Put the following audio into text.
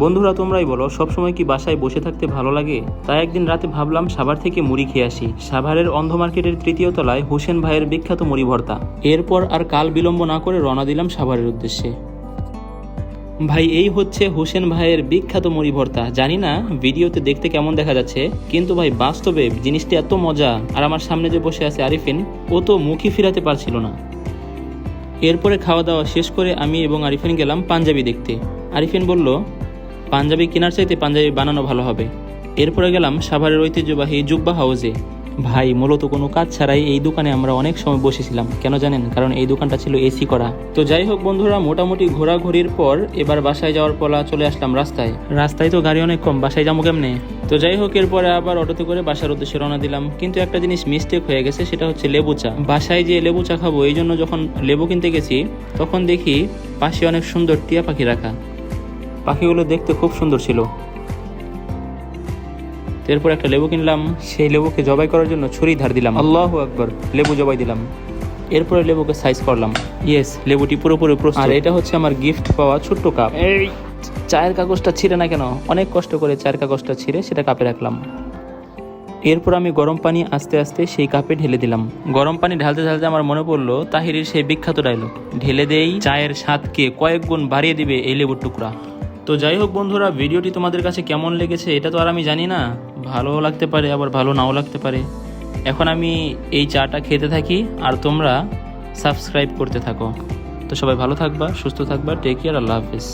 বন্ধুরা, তোমরাই বলো, সবসময় কি বাসায় বসে থাকতে ভালো লাগে? তাই একদিন রাতে ভাবলাম সাভার থেকে মুড়ি খেয়ে আসি। সাভারের অন্ধ মার্কেটের তৃতীয় তলায় হোসেন ভাইয়ের বিখ্যাত মুড়ি ভর্তা। এরপর আর কাল বিলম্ব না করে রওনা দিলাম সাভারের উদ্দেশ্যে। ভাই, এই হচ্ছে হোসেন ভাইয়ের বিখ্যাত মুড়ি ভর্তা। জানি না ভিডিওতে দেখতে কেমন দেখা যাচ্ছে, কিন্তু ভাই, বাস্তবে জিনিসটি এত মজা, আর আমার সামনে যে বসে আছে আরিফিন, ও তো মুখই ফিরাতে পারছিল না। এরপরে খাওয়া দাওয়া শেষ করে আমি এবং আরিফিন গেলাম পাঞ্জাবি দেখতে। আরিফিন বলল পাঞ্জাবি কেনার চাইতে পাঞ্জাবি বানানো ভালো হবে। এরপরে গেলাম সাভারের ঐতিহ্যবাহী জুব্বা হাউসে ভাই, মূলত কোনো কাজ ছাড়াই এই দোকানে আমরা অনেক সময় বসেছিলাম, কেন জানেন? কারণ এই দোকানটা ছিল এসি করা। তো যাই হোক বন্ধুরা, মোটামুটি ঘোরাঘুরির পর এবার বাসায় যাওয়ার পলা চলে আসলাম রাস্তায়। রাস্তায় তো গাড়ি অনেক কম, বাসায় যাব কেমনে? তো যাই হোক, এরপরে আবার অটোতে করে বাসার উদ্দেশ্যে রওনা দিলাম। কিন্তু একটা জিনিস মিস্টেক হয়ে গেছে, সেটা হচ্ছে লেবু চা। বাসায় যে লেবু চা খাব, এই জন্য যখন লেবু কিনতে গেছি, তখন দেখি পাশে অনেক সুন্দর টিয়া পাখি রাখা। পাখিগুলো দেখতে খুব সুন্দর ছিল। এরপর একটা লেবু কিনলাম সেই লেবুকে জবাই করার জন্য ছুরি ধার দিলাম। আল্লাহ আকবর। লেবু জবাই দিলাম। এরপরে লেবুকে সাইজ করলাম। ইয়েস লেবুটি পুরোপুরি প্রস্তুত। আর এটা হচ্ছে আমার গিফট পাওয়া ছোট্ট কাপ এই চায়ের কাগজটা ছিঁড়ে না কেন? অনেক কষ্ট করে চায়ের কাগজটা ছিঁড়ে সেটা কাপে রাখলাম। এরপর আমি গরম পানি আস্তে আস্তে সেই কাপে ঢেলে দিলাম। গরম পানি ঢালতে ঢালতে আমার মনে পড়ল তাহিরের সেই বিখ্যাত ডায়লগ ঢেলে দেই চায়ের স্বাদকে কয়েক গুণ বাড়িয়ে দিবে এই লেবুর টুকরা। তো যাই হোক বন্ধুরা, ভিডিওটি তোমাদের কাছে কেমন লেগেছে এটা তো আর আমি জানি না। ভালো লাগতে পারে, আবার ভালো নাও লাগতে পারে। এখন আমি এই চাটা খেতে থাকি, আর তোমরা সাবস্ক্রাইব করতে থাকো। তো সবাই ভালো থাকবা, সুস্থ থাকবা টেক কেয়ার আল্লাহ হাফিজ।